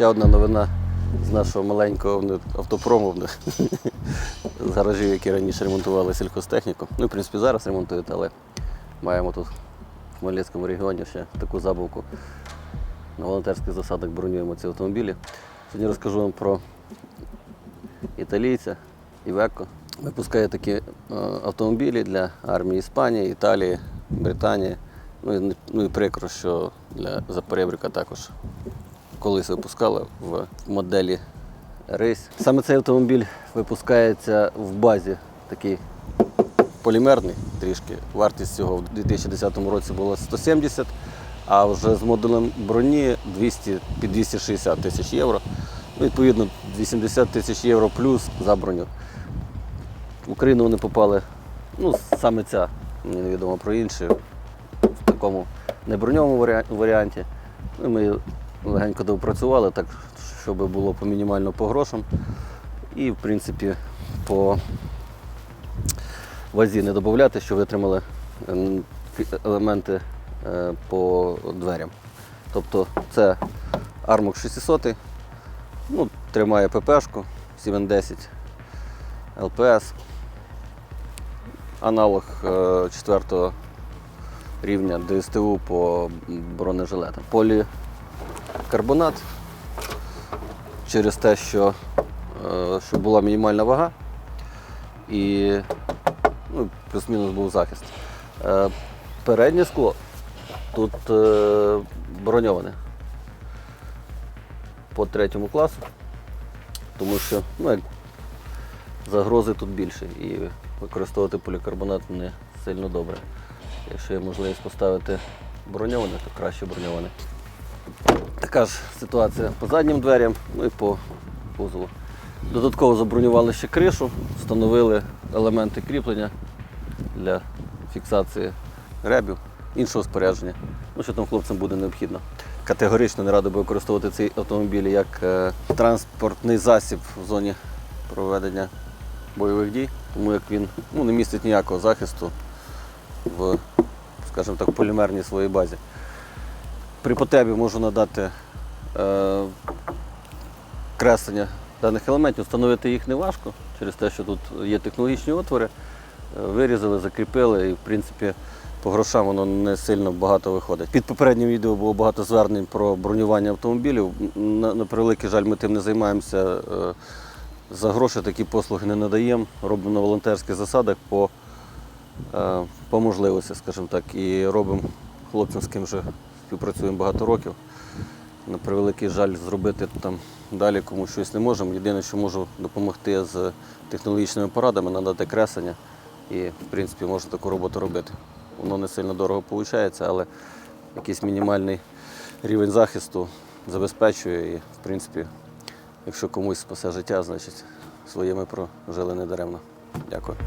Ще одна новина з нашого маленького автопрому, з гаражів, які раніше ремонтували сільхозтехніку. Ну, в принципі, зараз ремонтують, але маємо тут в Хмельницькому регіоні ще таку забавку. На волонтерських засадах бронюємо ці автомобілі. Сьогодні розкажу вам про італійця Івеко. Випускає такі е, автомобілі для армії Іспанії, Італії, Британії. Ну і, ну і прикро, що для Запорєбрика також колись випускали в моделі Рейс. Саме цей автомобіль випускається в базі такий полімерний трішки. Вартість цього в 2010 році була 170, а вже з модулем броні 200, під 260 тисяч євро. Ну, відповідно, 80 тисяч євро плюс за броню. В Україну вони попали, ну, саме ця, мені невідомо про інші, в такому неброньовому варіанті. Ну, ми легенько допрацювали, так, щоб було по мінімально по грошам. І, в принципі, по вазі не додати, що витримали ем, елементи е, по дверям. Тобто це Armok 600, ну, тримає ППшку 710 ЛПС, аналог 4 рівня ДСТУ по бронежилетам. Полікарбонат через те, що е, щоб була мінімальна вага і ну, плюс-мінус був захист. Е, Переднє скло тут е, броньоване по третьому класу, тому що ну, загрози тут більше і використовувати полікарбонат не сильно добре. Якщо є можливість поставити броньоване, то краще броньоване. Така ж ситуація по заднім дверям, ну і по кузову. Додатково забронювали ще кришу, встановили елементи кріплення для фіксації гребів, іншого спорядження, ну, що там хлопцям буде необхідно. Категорично не радий би використовувати цей автомобіль як е, транспортний засіб в зоні проведення бойових дій, тому як він ну, не містить ніякого захисту в, скажімо так, полімерній своїй базі. При потребі можу надати е, креслення даних елементів, встановити їх не важко, через те, що тут є технологічні отвори. Е, Вирізали, закріпили і, в принципі, по грошам воно не сильно багато виходить. Під попереднім відео було багато звернень про бронювання автомобілів. На, на превеликий жаль, ми тим не займаємося. Е, За гроші такі послуги не надаємо. Робимо на волонтерських засадах по, е, по можливості, скажімо так, і робимо хлопцям, з ким вже співпрацюємо багато років. На превеликий жаль, зробити там далі комусь щось не можемо. Єдине, що можу допомогти з технологічними порадами, надати креслення і, в принципі, можна таку роботу робити. Воно не сильно дорого виходить, але якийсь мінімальний рівень захисту забезпечує і, в принципі, якщо комусь спасе життя, значить своє ми прожили недаремно. Дякую.